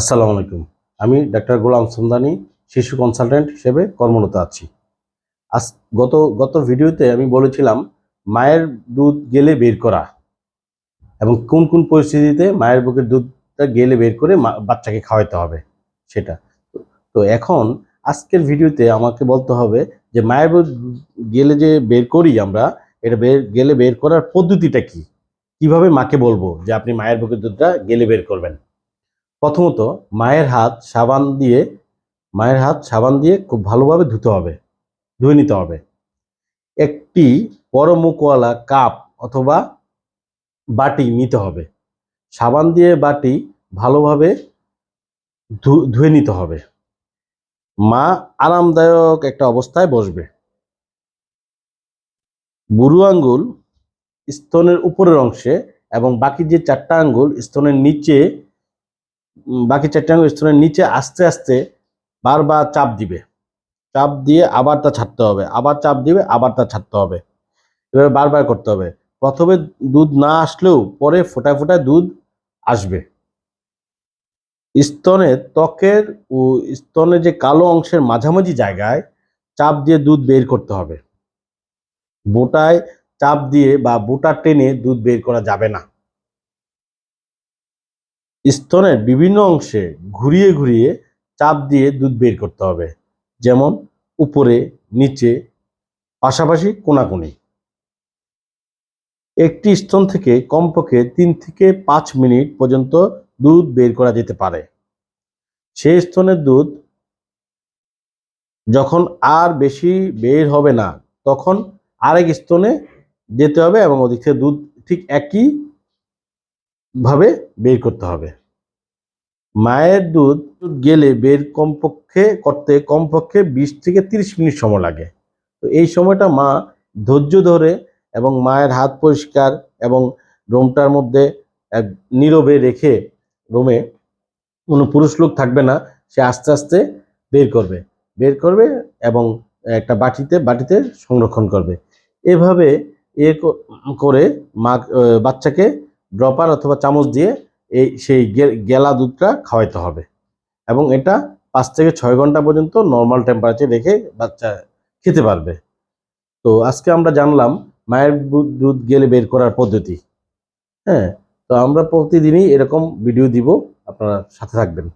আসসালামু আলাইকুম। আমি ডাক্তার গোলাম সুমদানি, শিশু কনসালটেন্ট হিসেবে কর্মরত আছি। আজ গত গত ভিডিওতে আমি বলেছিলাম মায়ের দুধ গেলে বের করা এবং কোন কোন পরিস্থিতিতে মায়ের বুকের দুধটা গেলে বের করে বাচ্চাকে খাওয়াতে হবে সেটা। তো এখন আজকের ভিডিওতে আমাকে বলতে হবে যে মায়ের বুক গেলে যে বের করি আমরা, এটা বের, গেলে বের করার পদ্ধতিটা কি? কীভাবে মাকে বলব যে আপনি মায়ের বুকের দুধটা গেলে বের করবেন? প্রথমত মায়ের হাত সাবান দিয়ে, মায়ের হাত সাবান দিয়ে খুব ভালোভাবে ধুতে হবে, ধুয়ে নিতে হবে। একটি বড় মুখওয়ালা কাপ অথবা বাটি নিতে হবে। সাবান দিয়ে বাটি ভালোভাবে ধুয়ে নিতে হবে। মা আরামদায়ক একটা অবস্থায় বসবে। বুড়ো আঙ্গুল স্তনের উপরের অংশে এবং বাকি যে চারটা আঙ্গুল স্তনের নিচে বাকি চারটে আঙ্গুল স্তনের নিচে আস্তে আস্তে বারবার চাপ দিবে। চাপ দিয়ে আবার তা ছাড়তে হবে, আবার চাপ দিবে, আবার তা ছাড়তে হবে। এভাবে বারবার করতে হবে। প্রথমে দুধ না আসলেও পরে ফোটায় ফোটায় দুধ আসবে। স্তনের ত্বকের ও স্তনের যে কালো অংশের মাঝামাঝি জায়গায় চাপ দিয়ে দুধ বের করতে হবে। বোটায় চাপ দিয়ে বা বোটা টেনে দুধ বের করা যাবে না। স্তনের বিভিন্ন অংশে ঘুরিয়ে ঘুরিয়ে চাপ দিয়ে দুধ বের করতে হবে। যেমন উপরে, নিচে, পাশাপাশি কোনাকুনি। একটি স্তন থেকে কমপক্ষে তিন থেকে পাঁচ মিনিট পর্যন্ত দুধ বের করা যেতে পারে। সেই স্তনের দুধ যখন আর বেশি বের হবে না, তখন আরেক স্তনে যেতে হবে এবং ওদিক থেকে দুধ ঠিক একই ভাবে বের করতে হবে। মায়ের দুধ গেলে বের কমপক্ষে করতে কমপক্ষে বিশ থেকে তিরিশ মিনিট সময় লাগে। তো এই সময়টা মা ধৈর্য ধরে এবং মায়ের হাত পরিষ্কার এবং রুমটার মধ্যে এক নীরবে রেখে রুমে কোনো পুরুষ লোক থাকবে না, সে আস্তে আস্তে বের করবে। বের করবে এবং একটা বাটিতে বাটিতে সংরক্ষণ করবে। এভাবে এ করে মা বাচ্চাকে ড্রপার অথবা চামচ দিয়ে এই সেই গেলা দুধটা খাওয়াইতে হবে। এবং এটা পাঁচ থেকে ছয় ঘণ্টা পর্যন্ত নর্মাল টেম্পারেচার রেখে বাচ্চা খেতে পারবে। তো আজকে আমরা জানলাম মায়ের দুধ গেলে বের করার পদ্ধতি। হ্যাঁ তো আমরা প্রতিদিনই এরকম ভিডিও দিব, আপনারা সাথে থাকবেন।